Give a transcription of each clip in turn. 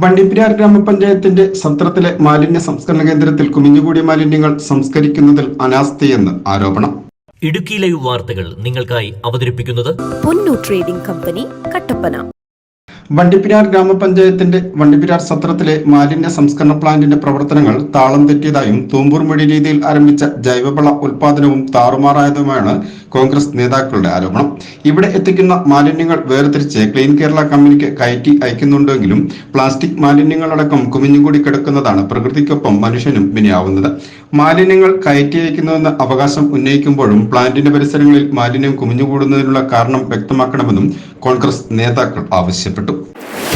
വണ്ടിപ്പെരിയാർ ഗ്രാമപഞ്ചായത്തിന്റെ സത്രത്തിലെ മാലിന്യ സംസ്കരണ കേന്ദ്രത്തിൽ കുമിഞ്ഞുകൂടിയ മാലിന്യങ്ങൾ സംസ്കരിക്കുന്നതിൽ അനാസ്ഥയെന്ന് ആരോപണം. ഇടുക്കി ലൈവ് വാർത്തകൾ നിങ്ങൾക്കായി അവതരിപ്പിക്കുന്നത് പൊന്നു ട്രേഡിംഗ് കമ്പനി കട്ടപ്പന. വണ്ടിപ്പെരിയാർ ഗ്രാമപഞ്ചായത്തിന്റെ വണ്ടിപ്പിരാർ സത്രത്തിലെ മാലിന്യ സംസ്കരണ പ്ലാന്റിന്റെ പ്രവർത്തനങ്ങൾ താളം തെറ്റിയതായും തൂമ്പൂർ മൊഴി രീതിയിൽ ആരംഭിച്ച ജൈവവള ഉൽപാദനവും താറുമാറായതുമാണ് കോൺഗ്രസ് നേതാക്കളുടെ ആരോപണം. ഇവിടെ എത്തിക്കുന്ന മാലിന്യങ്ങൾ വേർതിരിച്ച് ക്ലീൻ കേരള കമ്പനിക്ക് കയറ്റി അയക്കുന്നുണ്ടെങ്കിലും പ്ലാസ്റ്റിക് മാലിന്യങ്ങളടക്കം കുമിഞ്ഞുകൂടി കിടക്കുന്നതാണ് പ്രകൃതിക്കൊപ്പം മനുഷ്യനും വിനയാവുന്നത്. മാലിന്യങ്ങൾ കയറ്റി അയക്കുന്നുവെന്ന അവകാശം ഉന്നയിക്കുമ്പോഴും പ്ലാന്റിന്റെ പരിസരങ്ങളിൽ മാലിന്യം കുമിഞ്ഞുകൂടുന്നതിനുള്ള കാരണം വ്യക്തമാക്കണമെന്നും കോൺഗ്രസ് നേതാക്കൾ ആവശ്യപ്പെട്ടു. you.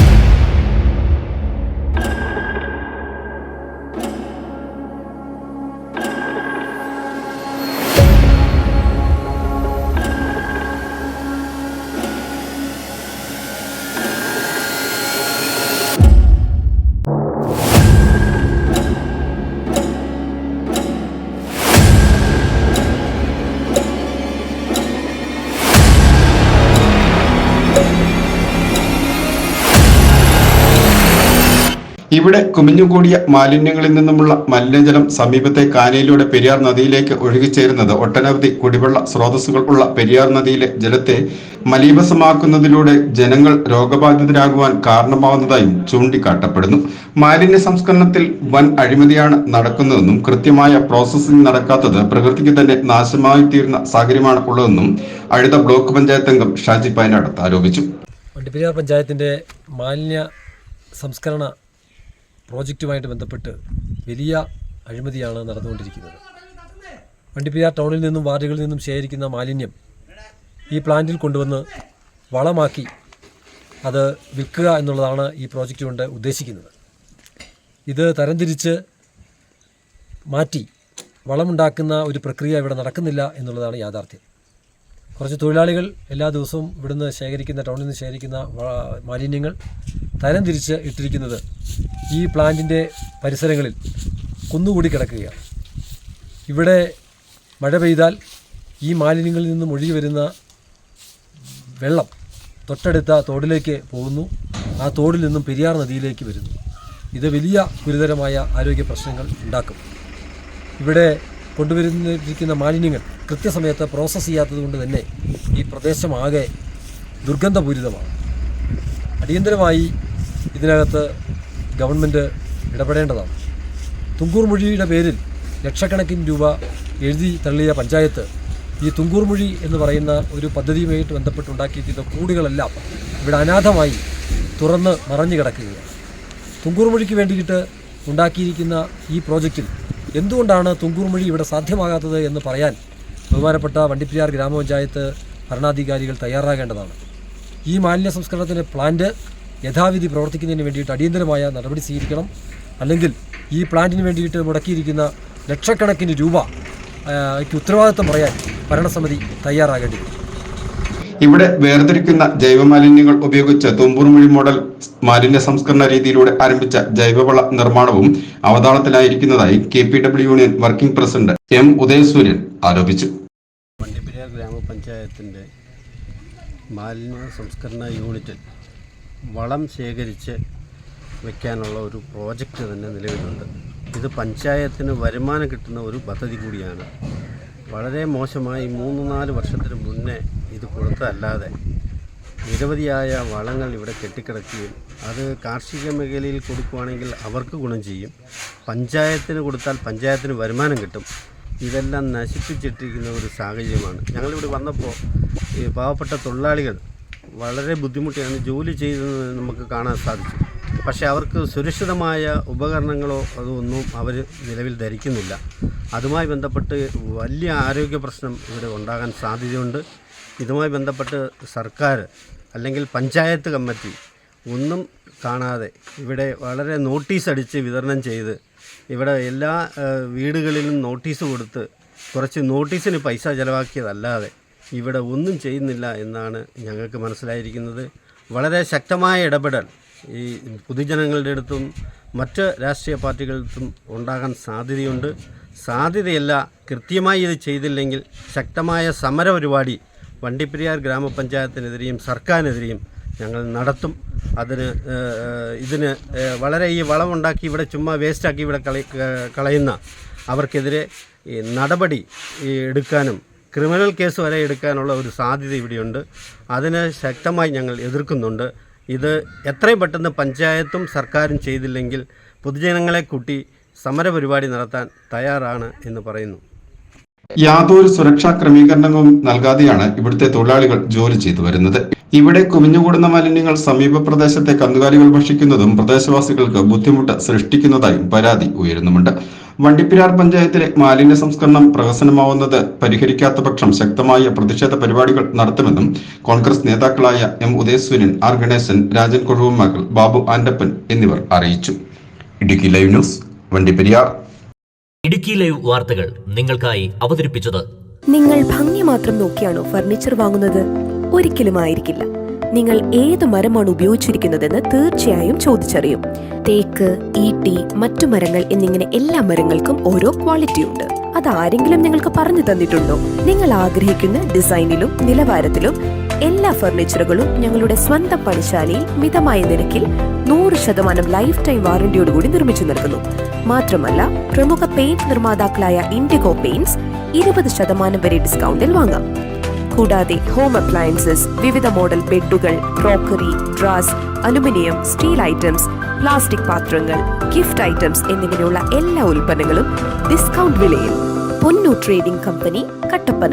ഇവിടെ കുമിഞ്ഞുകൂടിയ മാലിന്യങ്ങളിൽ നിന്നുമുള്ള മലിനജലം സമീപത്തെ കാനയിലൂടെ പെരിയാർ നദിയിലേക്ക് ഒഴുകിച്ചേരുന്നത് ഒട്ടനവധി കുടിവെള്ള സ്രോതസ്സുകൾ ഉള്ള പെരിയാർ നദിയിലെ ജലത്തെ മലീവസമാക്കുന്നതിലൂടെ ജനങ്ങൾ രോഗബാധിതരാകുവാൻ കാരണമാവുന്നതായും ചൂണ്ടിക്കാട്ടപ്പെടുന്നു. മാലിന്യ സംസ്കരണത്തിൽ വൻ അഴിമതിയാണ് നടക്കുന്നതെന്നും കൃത്യമായ പ്രോസസ്സിംഗ് നടക്കാത്തത് പ്രകൃതിക്ക് തന്നെ നാശമായി തീരുന്ന സാഹചര്യമാണ് ഉള്ളതെന്നും അഴുത ബ്ലോക്ക് പഞ്ചായത്ത് അംഗം ഷാജി പയനാടത്ത് ആരോപിച്ചു. പഞ്ചായത്തിന്റെ മാലിന്യ സംസ്കരണ പ്രോജക്റ്റുമായിട്ട് ബന്ധപ്പെട്ട് വലിയ അഴിമതിയാണ് നടന്നുകൊണ്ടിരിക്കുന്നത്. വണ്ടിപ്പെരിയാർ ടൗണിൽ നിന്നും വാർഡുകളിൽ നിന്നും ശേഖരിക്കുന്ന മാലിന്യം ഈ പ്ലാന്റിൽ കൊണ്ടുവന്ന് വളമാക്കി അത് വിൽക്കുക എന്നുള്ളതാണ് ഈ പ്രോജക്റ്റ് കൊണ്ട് ഉദ്ദേശിക്കുന്നത്. ഇത് തരംതിരിച്ച് മാറ്റി വളമുണ്ടാക്കുന്ന ഒരു പ്രക്രിയ ഇവിടെ നടക്കുന്നില്ല എന്നുള്ളതാണ് യാഥാർത്ഥ്യം. കുറച്ച് തൊഴിലാളികൾ എല്ലാ ദിവസവും ഇവിടുന്ന് ശേഖരിക്കുന്ന ടൗണിൽ നിന്ന് ശേഖരിക്കുന്ന മാലിന്യങ്ങൾ തരം തിരിച്ച് ഇട്ടിരിക്കുന്നത് ഈ പ്ലാന്റിന്റെ പരിസരങ്ങളിൽ കുന്നുകൂടി കിടക്കുകയാണ്. ഇവിടെ മഴ പെയ്താൽ ഈ മാലിന്യങ്ങളിൽ നിന്നും ഒഴുകി വരുന്ന വെള്ളം തൊട്ടടുത്ത തോടിലേക്ക് പോകുന്നു. ആ തോടിൽ നിന്നും പെരിയാർ നദിയിലേക്ക് വരുന്നു. ഇത് വലിയ ഗുരുതരമായ ആരോഗ്യ പ്രശ്നങ്ങൾ ഉണ്ടാക്കും. ഇവിടെ കൊണ്ടുവരുന്നിരിക്കുന്ന മാലിന്യങ്ങൾ കൃത്യസമയത്ത് പ്രോസസ്സ് ചെയ്യാത്തത് കൊണ്ട് തന്നെ ഈ പ്രദേശമാകെ ദുർഗന്ധപൂരിതമാണ്. അടിയന്തരമായി ഇതിനകത്ത് ഗവൺമെന്റ് ഇടപെടേണ്ടതാണ്. തുങ്കൂർ മൊഴിയുടെ പേരിൽ ലക്ഷക്കണക്കിന് രൂപ എഴുതി തള്ളിയ പഞ്ചായത്ത് ഈ തുങ്കൂർ മൊഴി എന്ന് പറയുന്ന ഒരു പദ്ധതിയുമായിട്ട് ബന്ധപ്പെട്ടുണ്ടാക്കിയിരിക്കുന്ന കൂടുകളെല്ലാം ഇവിടെ അനാഥമായി തുറന്ന് മറഞ്ഞു കിടക്കുകയാണ്. തുങ്കൂർ മൊഴിക്ക് വേണ്ടിയിട്ട് ഉണ്ടാക്കിയിരിക്കുന്ന ഈ പ്രോജക്റ്റിൽ എന്തുകൊണ്ടാണ് തുങ്കൂർ മൊഴി ഇവിടെ സാധ്യമാകാത്തത് എന്ന് പറയാൻ ബഹുമാനപ്പെട്ട വണ്ടിപ്പിയാർ ഗ്രാമപഞ്ചായത്ത് ഭരണാധികാരികൾ തയ്യാറാകേണ്ടതാണ്? ഈ മാലിന്യ സംസ്കരണത്തിന്റെ പ്ലാന്റ് യഥാവിധി പ്രവർത്തിക്കുന്നതിന് വേണ്ടിയിട്ട് അടിയന്തരമായ നടപടി സ്വീകരിക്കണം. അല്ലെങ്കിൽ ഈ പ്ലാന്റിന് വേണ്ടിയിട്ട് മുടക്കിയിരിക്കുന്ന ലക്ഷക്കണക്കിന് രൂപയ്ക്ക് ഉത്തരവാദിത്വം പറയാൻ ഭരണസമിതി തയ്യാറാകേണ്ടി വരും ഇവിടെ വേർതിരിക്കുന്ന ജൈവമാലിന്യങ്ങൾ ഉപയോഗിച്ച് തുമ്പൂർമൊഴി മോഡൽ മാലിന്യ സംസ്കരണ രീതിയിലൂടെ ആരംഭിച്ച ജൈവവള നിർമ്മാണവും അവതാളത്തിലായിരിക്കുന്നതായി K P W union working president M Udayasooryan ആരോപിച്ചു. വണ്ടിപ്പെരിയാർ ഗ്രാമപഞ്ചായത്തിന്റെ മാലിന്യ സംസ്കരണ യൂണിറ്റിൽ വളം ശേഖരിച്ച് വയ്ക്കാനുള്ള ഒരു പ്രോജക്റ്റ് തന്നെ നിലവിലുണ്ട്. ഇത് പഞ്ചായത്തിന് വരുമാനം കിട്ടുന്ന ഒരു പദ്ധതി കൂടിയാണ്. വളരെ മോശമായി മൂന്ന് നാല് വർഷത്തിന് മുന്നേ ഇത് കൊടുത്തല്ലാതെ നിരവധിയായ വളങ്ങൾ ഇവിടെ കെട്ടിക്കിടക്കുകയും അത് കാർഷിക മേഖലയിൽ കൊടുക്കുകയാണെങ്കിൽ അവർക്ക് ഗുണം ചെയ്യും. പഞ്ചായത്തിന് കൊടുത്താൽ പഞ്ചായത്തിന് വരുമാനം കിട്ടും. ഇതെല്ലാം നശിപ്പിച്ചിട്ടിരിക്കുന്ന ഒരു സാഹചര്യമാണ്. ഞങ്ങളിവിടെ വന്നപ്പോൾ ഈ പാവപ്പെട്ട തൊഴിലാളികൾ വളരെ ബുദ്ധിമുട്ടിയാണ് ജോലി ചെയ്തത് നമുക്ക് കാണാൻ സാധിച്ചു. പക്ഷേ അവർക്ക് സുരക്ഷിതമായ ഉപകരണങ്ങളോ അതൊന്നും അവർ നിലവിൽ ധരിക്കുന്നില്ല. അതുമായി ബന്ധപ്പെട്ട് വലിയ ആരോഗ്യ പ്രശ്നം ഇവിടെ ഉണ്ടാകാൻ സാധ്യതയുണ്ട്. ഇതുമായി ബന്ധപ്പെട്ട് സർക്കാർ അല്ലെങ്കിൽ പഞ്ചായത്ത് കമ്മിറ്റി ഒന്നും കാണാതെ ഇവിടെ വളരെ നോട്ടീസ് അടിച്ച് വിതരണം ചെയ്ത് ഇവിടെ എല്ലാ വീടുകളിലും നോട്ടീസ് കൊടുത്ത് കുറച്ച് നോട്ടീസിന് പൈസ ചിലവാക്കിയതല്ലാതെ ഇവിടെ ഒന്നും ചെയ്യുന്നില്ല എന്നാണ് ഞങ്ങൾക്ക് മനസ്സിലായിരിക്കുന്നത്. വളരെ ശക്തമായ ഇടപെടൽ ഈ പൊതുജനങ്ങളുടെ അടുത്തും മറ്റ് രാഷ്ട്രീയ പാർട്ടികളുടെ ഉണ്ടാകാൻ സാധ്യതയുണ്ട്. സാധ്യതയല്ല കൃത്യമായി ഇത് ചെയ്തില്ലെങ്കിൽ ശക്തമായ സമര പരിപാടി വണ്ടിപ്പെരിയാർ ഗ്രാമപഞ്ചായത്തിനെതിരെയും സർക്കാരിനെതിരെയും ഞങ്ങൾ നടത്തും. അതിന് ഇതിന് വളരെ ഈ വളമുണ്ടാക്കി ഇവിടെ ചുമ്മാ വേസ്റ്റാക്കി ഇവിടെ കളി കളയുന്ന അവർക്കെതിരെ ഈ നടപടി എടുക്കാനും ക്രിമിനൽ കേസ് വരെ എടുക്കാനുള്ള ഒരു സാധ്യത ഇവിടെയുണ്ട്. അതിന് ശക്തമായി ഞങ്ങൾ എതിർക്കുന്നുണ്ട്. ഇത് എത്രയും പെട്ടെന്ന് പഞ്ചായത്തും സർക്കാരും ചെയ്തില്ലെങ്കിൽ പൊതുജനങ്ങളെ കൂട്ടി സമരപരിപാടി നടത്താൻ തയ്യാറാണ് എന്ന് പറയുന്നു. യാതൊരു സുരക്ഷാ ക്രമീകരണങ്ങളും നൽകാതെയാണ് ഇവിടുത്തെ തൊഴിലാളികൾ ജോലി ചെയ്തു വരുന്നത്. ഇവിടെ കുമിഞ്ഞുകൂടുന്ന മാലിന്യങ്ങൾ സമീപ പ്രദേശത്തെ കന്നുകാലികൾ ഭക്ഷിക്കുന്നതും പ്രദേശവാസികൾക്ക് ബുദ്ധിമുട്ട് സൃഷ്ടിക്കുന്നതായും പരാതി ഉയരുന്നുമുണ്ട്. വണ്ടിപ്പിരാർ പഞ്ചായത്തിലെ മാലിന്യ സംസ്കരണം പ്രഹസനമാവുന്നത് പരിഹരിക്കാത്ത പക്ഷം ശക്തമായ പ്രതിഷേധ പരിപാടികൾ നടത്തുമെന്നും കോൺഗ്രസ് നേതാക്കളായ എം ഉദയസൂര്യൻ ആർ ഗണേശൻ രാജൻ കൊഴുവമ്മകൾ ബാബു ആൻഡപ്പൻ എന്നിവർ അറിയിച്ചു. Idukki live news Vandiperiyar. Idukki live വാർത്തകൾ നിങ്ങൾക്കായി അവതരിപ്പിച്ചത് നിങ്ങൾ ഭംഗി മാത്രം നോക്കിയാണോ ഫർണിച്ചർ വാങ്ങുന്നത്? ഒരിക്കലും ആയിരിക്കില്ല നിങ്ങൾ ഏത് മരമാണ് ഉപയോഗിച്ചിരിക്കുന്നതെന്ന് തീർച്ചയായും ചോദിച്ചറിയും. തേക്ക് ഈട്ടി മറ്റു മരങ്ങൾ എന്നിങ്ങനെ എല്ലാ മരങ്ങൾക്കും ഓരോ ക്വാളിറ്റി ഉണ്ട്. അത് ആരെങ്കിലും നിങ്ങൾക്ക് പറഞ്ഞു തന്നിട്ടുണ്ടോ? നിങ്ങൾ ആഗ്രഹിക്കുന്ന ഡിസൈനിലും നിലവാരത്തിലും എല്ലാ ഫർണിച്ചറുകളും ഞങ്ങളുടെ സ്വന്തം പണിശാലയിൽ മിതമായ നിരക്കിൽ നൂറ് ശതമാനം ലൈഫ് ടൈം വാറന്റിയോടുകൂടി നിർമ്മിച്ചു നൽകുന്നു. മാത്രമല്ല പ്രമുഖ പെയിന്റ് നിർമ്മാതാക്കളായ ഇൻഡിഗോ പെയിന്റ്സ് ഇരുപത് ശതമാനം വരെ ഡിസ്കൗണ്ടിൽ വാങ്ങാം. കൂടാതെ ഹോം അപ്ലയൻസസ് വിവിധ മോഡൽ ബെഡുകൾ ക്രോക്കറി ഡ്രാസ് അലുമിനിയം സ്റ്റീൽ ഐറ്റംസ് പ്ലാസ്റ്റിക് പാത്രങ്ങൾ ഗിഫ്റ്റ് ഐറ്റംസ് എന്നിങ്ങനെയുള്ള എല്ലാ ഉൽപ്പന്നങ്ങളും ഡിസ്കൗണ്ട് വിലയിൽ. പൊന്നു ട്രേഡിംഗ് കമ്പനി കട്ടപ്പന.